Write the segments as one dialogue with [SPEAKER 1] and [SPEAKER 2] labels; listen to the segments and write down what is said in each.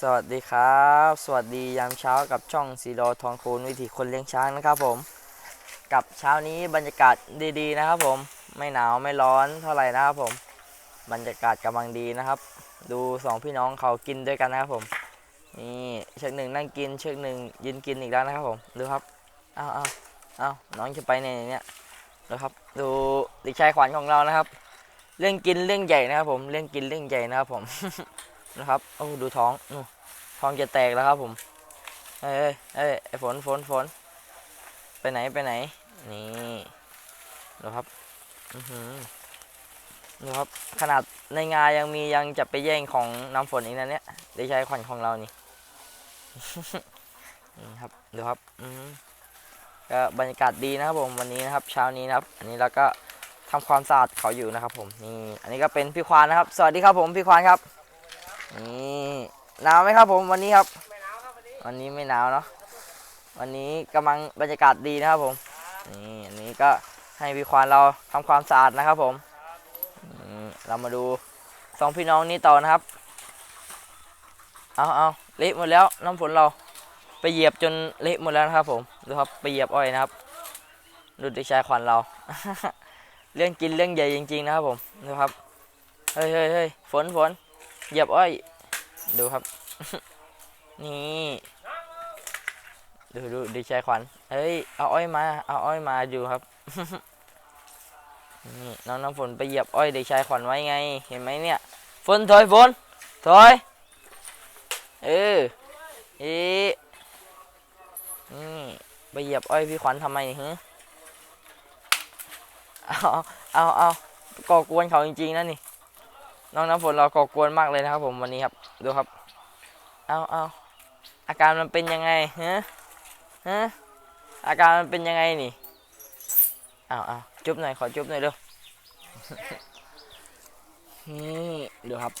[SPEAKER 1] สวัสดีครับ สวัสดียามเช้ากับช่องสีดอทองคูณวิถีคนเลี้ยงช้างนะครับผม กับเช้านี้บรรยากาศดีๆนะครับ ผมไม่หนาวไม่ร้อนเท่าไหร่นะครับผม บรรยากาศกำลังดีนะครับ ดูสองพี่น้องเขากินด้วยกันนะครับผมนี่เชือกหนึ่งนั่งกินเชือกหนึ่งยืนกินอีกแล้วนะครับผมดูครับอ้าวอ้าวอ้าวน้องจะไปไหนเนี่ยดูครับดูเด็กชายขวัญของเรานะครับ เรื่องกินเรื่องใหญ่นะครับผมเรื่องกินเรื่องใหญ่นะครับผม นะครับโอ้ดูท้องนู่ท้องจะแตกแล้วครับผมเอ้ยเอ้ยไอ้ฝนฝนฝนไปไหนไปไหน นี่ดูครับอือหือดูครับ ขนาดในงายังมียังจะไปแย่งของน้ำฝนอีกนะเนี่ยได้ใช้ขวัญของเรานี่นี่ครับดูครับอือหือก็บรรยากาศดีนะครับผมวันนี้นะครับ เช้านี้นะครับ อันนี้เราก็ทำความสะอาดเขาอยู่นะครับ ผมนี่อันนี้ก็เป็นพี่ควานนะครับ สวัสดีครับผมพี่ควานครับ นี่หนาวไหมครับผมวันนี้ครับ
[SPEAKER 2] ไม่หนาวครับวันนี้
[SPEAKER 1] วันนี้ไม่หนาวเนาะวันนี้กำลังบรรยากาศดีนะครับผมนี่อันนี้ก็ให้พี่ควานเราทำความสะอาดนะครับผมเรามาดูสองพี่น้องนี้ต่อนะครับ เอาเอาเละหมดแล้วน้ำฝนเราไปเหยียบจนเละหมดแล้วนะครับ ผมดูครับไปเหยียบอ้อยนะครับดูเด็กชายขวัญเรา เรื่องกินเรื่องใหญ่จริง ๆ นะครับผมดูครับเฮ้ยเฮ้ยเฮ้ยฝนฝนเหยียบอ้อย ดูครับ นี่ ดูดูดีใจขวัญเฮ้ย เอาอ้อยมา เอาอ้อยมาดูครับ นี่น้องน้ำฝนไปเหยียบอ้อยเด็กชายขวัญไว้ไง เห็นไหมเนี่ย ฝนถอยฝนถอยเออเอ๊นี่ไปเหยียบอ้อยพี่ขวัญทำไมฮะเอาเอาเอาก่อกวนเขาจริงๆนะนี่ น้องน้ำฝนเราก่อกวนมากเลยนะครับผมวันนี้ครับ ดูครับ เอาเอาอาการมันเป็นยังไงฮะฮะอาการมันเป็นยังไงนี่เอาเอาจุ๊บหน่อยขอจุ๊บหน่อยเร็วนี่ดูครับ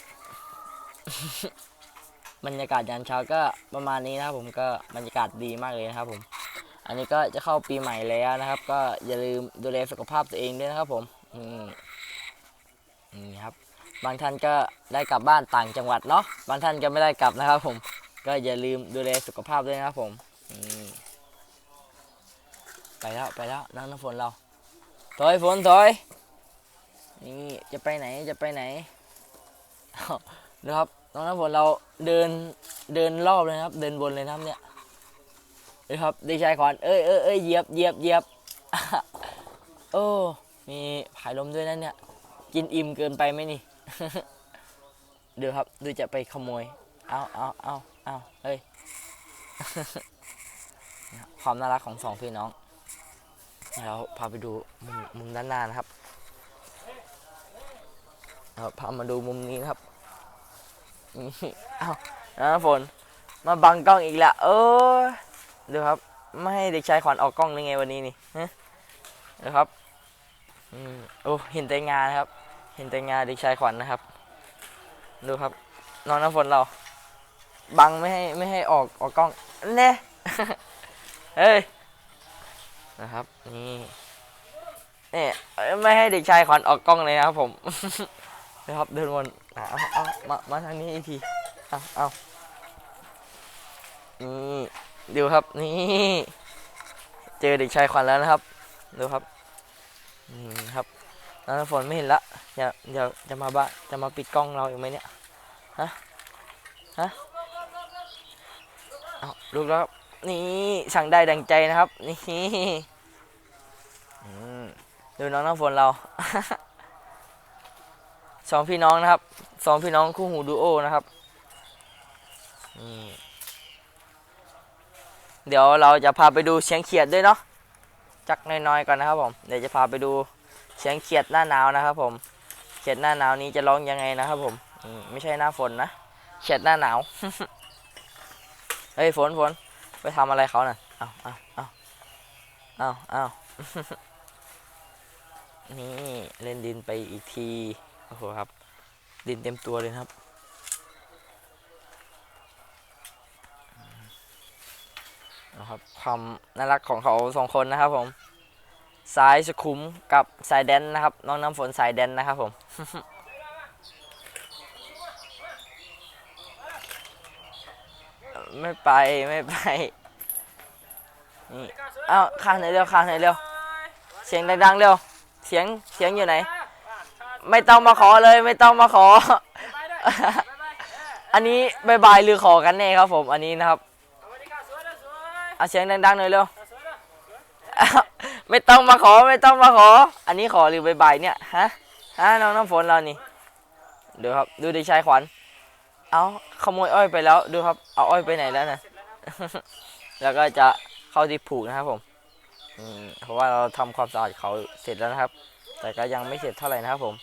[SPEAKER 1] บรรยากาศยามเช้าก็ประมาณนี้นะครับผมก็บรรยากาศดีมากเลยนะครับผม อันนี้ก็จะเข้าปีใหม่แล้วนะครับ ก็อย่าลืมดูแลสุขภาพตัวเองด้วยนะครับผมอืมนี่ครับ บางท่านก็ได้กลับบ้านต่างจังหวัดเนาะบางท่านก็ไม่ได้กลับนะครับผมก็อย่าลืมดูแลสุขภาพด้วยนะครับผมไปแล้วไปแล้วน้องน้ำฝนเราถอยฝนถอยนี่จะไปไหนจะไปไหนนะครับน้องน้ำฝนเราเดินเดินรอบเลยนะครับ เดินบนเลยนะครับเนี่ยนี่ครับดีชายขวัญเอ้ยเอ้ยเอ้ยเหยียบเหยียบเหยียบโอ้มีผายลมด้วยนั่นเนี่ย กินอิ่มเกินไปไหมนี่ เดี๋ยวครับดูจะไปขโมย เอาเอาเอาเอาเฮ้ย ความน่ารักของสองพี่น้องเดี๋ยวพาไปดูมุมมุมด้านหน้านะครับเอาพามาดูมุมนี้นะครับเอาน้ำฝน มาบังกล้องอีกแล้วเออดูครับ ไม่ให้เด็กชายขวัญออกกล้องได้ไงวันนี้นี่ฮะครับอืมโอ้เห็นแต่งานครับ เห็นแต่งานเด็กชายขวัญนะครับ ดูครับ น้องน้ำฝนเรา บังไม่ให้ไม่ให้ออกออกกล้องเน่เฮ้ยนะครับ นี่นี่ยไม่ให้เด็กชายขวัญออกกล้องเลยนะครับผมนะครับเดินวนอะเอาเอามามาทางนี้อีกทีเอาเอานี่ดูครับนี่เจอเด็กชายขวัญแล้วนะครับ ดูครับนี่ครับ น้องน้ำฝนไม่เห็นละอย่าเดี๋ยวจะมาบ้าจะมาปิดกล้องเราอีกไหมเนี่ยฮะฮะเอาลูกแล้วครับนี่สั่งได้ดังใจนะครับนี่ดูน้องน้ำฝนเราสองพี่น้องนะครับสองพี่น้องคู่หูดูโอนะครับนี่เดี๋ยวเราจะพาไปดูเสียงเขียดด้วยเนาะจักน้อยๆก่อนนะครับผมเดี๋ยวจะพาไปดู เสียงเขียดหน้าหนาวนะครับผม เขียดหน้าหนาวนี้จะร้องยังไงนะครับผมอืมไม่ใช่หน้าฝนนะ เขียดหน้าหนาว เฮ้ยฝนฝนไปทำอะไรเขาน่ะเอาเอาเอาเอาเอานี่เล่นดินไปอีกที โอ้โหครับ ดินเต็มตัวเลยครับนะครับความน่ารักของเขาสองคนนะครับผม สายสุขุมกับสายแดนนะครับ น้องน้ำฝนสายแดนนะครับผมไม่ไปไม่ไปนี่เอ้าข้างไหนเร็วข้างไหนเร็วเสียงดังๆเร็วเสียงเสียงอยู่ไหน ไม่ต้องมาขอเลยไม่ต้องมาขอ อันนี้บายบายหรือขอกันแน่ครับผม อันนี้นะครับเอาเสียงดังๆหน่อยเร็ว ไม่ต้องมาขอไม่ต้องมาขอ อันนี้ขอหรือบายบายเนี่ยฮะฮะน้องน้ำฝนเรานี่ดูครับ ดูดิชายขวัญเอาขโมยอ้อยไปแล้วดูครับเอาอ้อยไปไหนแล้วนะแล้วก็จะเข้าที่ผูกนะครับผมเพราะว่าเราทำความสะอาดเขาเสร็จแล้วนะครับ แต่ก็ยังไม่เสร็จเท่าไหร่นะครับผม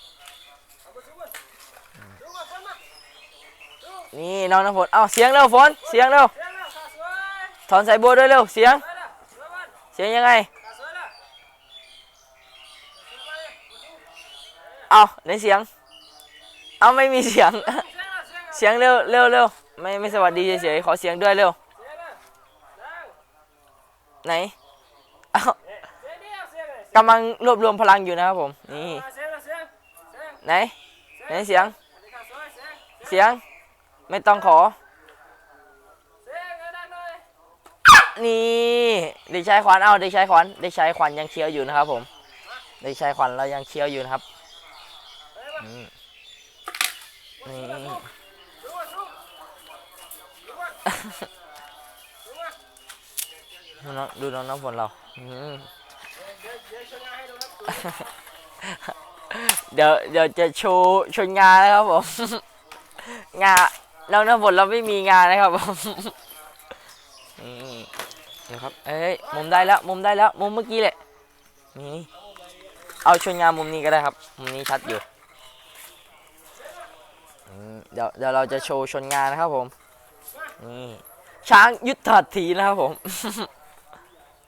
[SPEAKER 1] อืมนี่น้องน้ำฝนเอาเสียงเร็วฝนเสียงเร็วถอนสายบัวด้วยเร็วเสียง เสียงยังไง เอาในเสียง เอาไม่มีเสียง เสียงเร็วเร็วเร็วไม่ไม่สวัสดีเฉยๆขอเสียงด้วยเร็ว ไหน เอากำลังรวบรวมพลังอยู่นะครับผม นี่ ไหน ไหนเสียง เสียง ไม่ต้องขอ นี่เด็กชายขวัญ เอาเด็กชายขวัญ เด็กชายขวัญยังเคี้ยวอยู่นะครับผม เด็กชายขวัญเรายังเคี้ยวอยู่นะครับอืมนี่ ดูน้องดูน้องน้ำฝนเราเดี๋ยวเดี๋ยวจะโชว์โชว์งานนะครับผม งานน้องน้ำฝนเราไม่มีงานนะครับผมนี่นะครับ เอ้ย มุมได้แล้ว มุมได้แล้ว มุมเมื่อกี้แหละนี่เอาชนงานมุมนี้ก็ได้ครับ มุมนี้ชัดอยู่ เดี๋ยวเดี๋ยวเราจะโชว์ชนงานนะครับผมนี่ช้างยุทธถีนะครับผม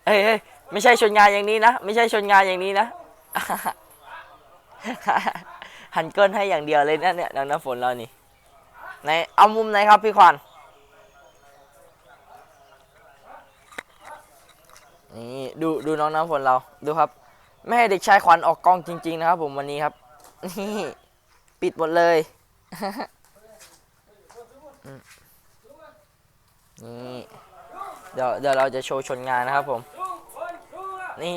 [SPEAKER 1] เฮ้ยไม่ใช่ชนงานอย่างนี้นะไม่ใช่ชนงานอย่างนี้นะหันเก้นให้อย่างเดียวเลยนะเนี่ยน้องน้ำฝนเรานี่ไหนเอามุมไหนครับพี่ขวัญนี่ดูดูน้องน้ำฝนเราดูครับไม่ให้เด็กชายขวัญออกกล้องจริง ๆ นะครับ ผมวันนี้ครับนี่ปิดหมดเลย นี่เดี๋ยวเดี๋ยวเราจะโชว์ชนงานนะครับผม นี่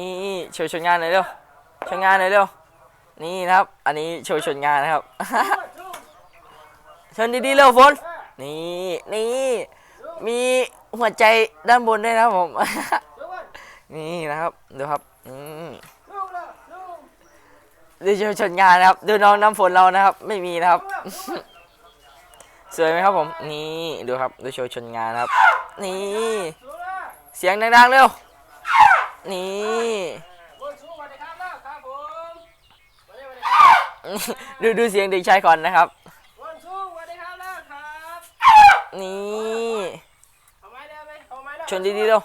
[SPEAKER 1] โชว์ชนงานหน่อยเร็วชนงานหน่อยเร็วนี่นะครับ อันนี้โชว์ชนงานนะครับชนดีๆเร็วฝนนี่นี่มีหัวใจด้านบนด้วยนะผม นี่นะครับดูครับอืมดูโชว์ชนงานนะครับ ดูน้องน้ำฝนเรานะครับ ไม่มีนะครับ สวยไหมครับผม นี่ดูครับดูโชว์ชนงานครับ นี่ เสียงดังๆเร็ว นี่ดูดูเสียงเด็กชายก่อนนะครับ นี่ชนดีๆเร็ว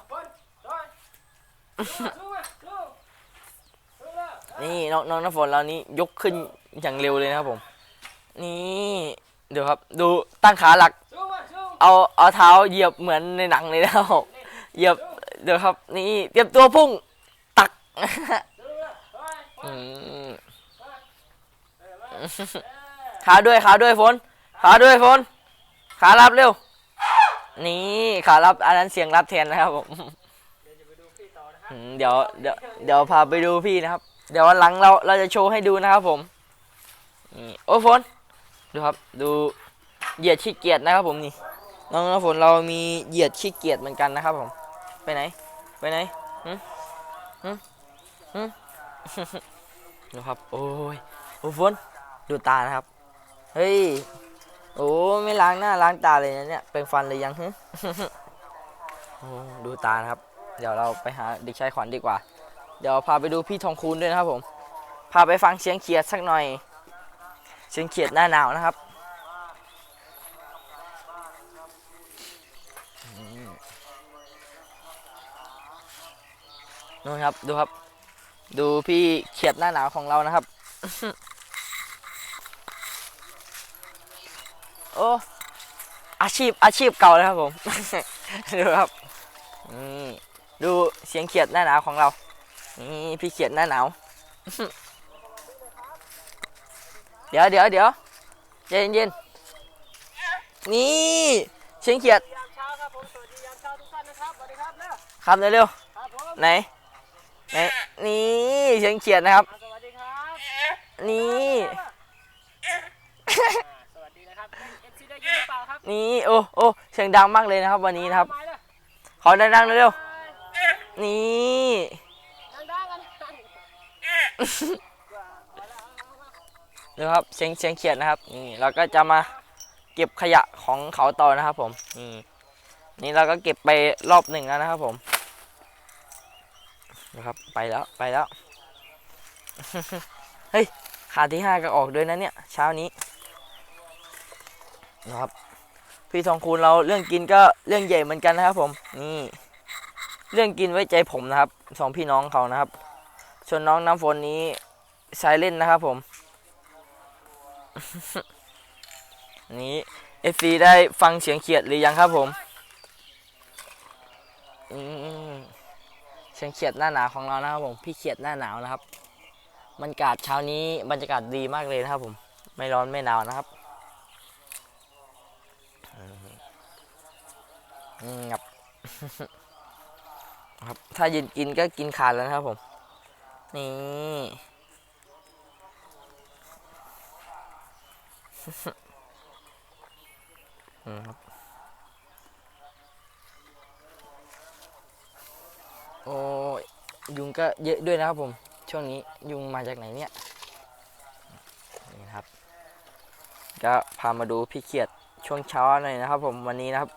[SPEAKER 1] นี่น้องน้องน้ำฝนเรานี่ยกขึ้นอย่างเร็วเลยนะครับผม นี่ ดูครับ ดูตั้งขาหลัก เอาเอาเท้าเหยียบเหมือนในหนังเลยนะครับผมเหยียบเดี๋ยวครับ นี่เตรียมตัวพุ่งตักอืมขาด้วยขาด้วยฝนขาด้วยฝนขารับเร็ว นี่ขารับอันนั้นเสียงรับแทนนะครับผมอืมเดี๋ยวเดี๋ยวเดี๋ยวพาไปดูพี่นะครับ เดี๋ยววันหลังเราเราจะโชว์ให้ดูนะครับผมนี่โอ้ฝน ดูครับดูเหยียดขี้เกียจนะครับผมนี่น้องน้ำฝนเรามีเหยียดขี้เกียจเหมือนกันนะครับผม ไปไหน ไปไหนหืมหืมหืมดูครับ โอ้ยโอ้ฝนดูตานะครับ เฮ้ย โอ้ไม่ล้างหน้าล้างตาเลยนะเนี่ย เป็นฟันเลยยังฮึดูตานะครับ เดี๋ยวเราไปหาเด็กชายขวัญดีกว่า เดี๋ยวพาไปดูพี่ทองคูณด้วยนะครับผม พาไปฟังเสียงเขียดสักหน่อย เสียงเขียดหน้าหนาวนะครับนู่นครับดูครับ ดูพี่เขียดหน้าหนาวของเรานะครับ โอ้อาชีพอาชีพเก่าเลยครับผม ดูครับนี่ดูเสียงเขียดหน้าหนาวของเรานี่พี่เขียดหน้าหนาว เดี๋ยวเดี๋ยวเดี๋ยวใจเย็นๆนี่เสียงเขียดครับเร็ว
[SPEAKER 2] ครับผม
[SPEAKER 1] ๆไหนไหนนี่เสียงเขียดนะครับ
[SPEAKER 2] สวัสดีครับ
[SPEAKER 1] นี่
[SPEAKER 2] สวัสดีนะครับเอฟซีได้ยินหรือเปล่าครับ
[SPEAKER 1] นี่ โอ้โอ้เสียงดังมากเลยนะครับวันนี้นะครับ
[SPEAKER 2] ทำไมล่ะ
[SPEAKER 1] ขอดังๆเร็วๆนี่
[SPEAKER 2] ดังๆกัน
[SPEAKER 1] ดูครับเสียงเสียงเขียดนะครับนี่เราก็จะมาเก็บขยะของเขาต่อนะครับ ผมนี่นี่เราก็เก็บไปรอบหนึ่งแล้วนะครับ ผมนะครับไปแล้วไปแล้วเฮ้ยขาที่ห้าก็ออกด้วยนะเนี่ย เช้านี้นะครับพี่ทองคูณเราเรื่องกินก็เรื่องใหญ่เหมือนกันนะครับ ผมนี่เรื่องกินไว้ใจผมนะครับสองพี่น้องเขานะครับส่วนน้องน้ำฝนนี้ใช้เล่นนะครับ ผม นี้เอฟซีได้ฟังเสียงเขียดหรือยังครับผมเสียงเขียดหน้าหนาวของเรานะครับผมพี่เขียดหน้าหนาวนะครับบรรยากาศเช้านี้บรรยากาศดีมากเลยนะครับผมไม่ร้อนไม่หนาวนะครับอืมครับครับ ถ้ายืนกินก็กินขาดแล้วนะครับผม นี่ อืม ครับโอ้ยยุงก็เยอะด้วยนะครับผม ช่วงนี้ยุงมาจากไหนเนี่ย นี่ครับ ก็พามาดูพี่เขียดช่วงเช้าหน่อยนะครับผมวันนี้นะครับ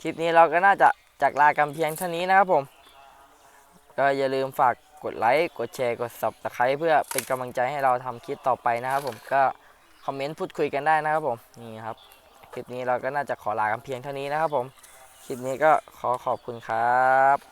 [SPEAKER 1] คลิปนี้เราก็น่าจะจากลากันเพียงเท่านี้นะครับผม ก็อย่าลืมฝาก กดไลค์กดแชร์กด subscribe เพื่อเป็นกำลังใจให้เราทำคลิปต่อไปนะครับผมก็คอมเมนต์พูดคุยกันได้นะครับผมนี่ครับคลิปนี้เราก็น่าจะขอลากันเพียงเท่านี้นะครับผมคลิปนี้ก็ขอขอบคุณครับ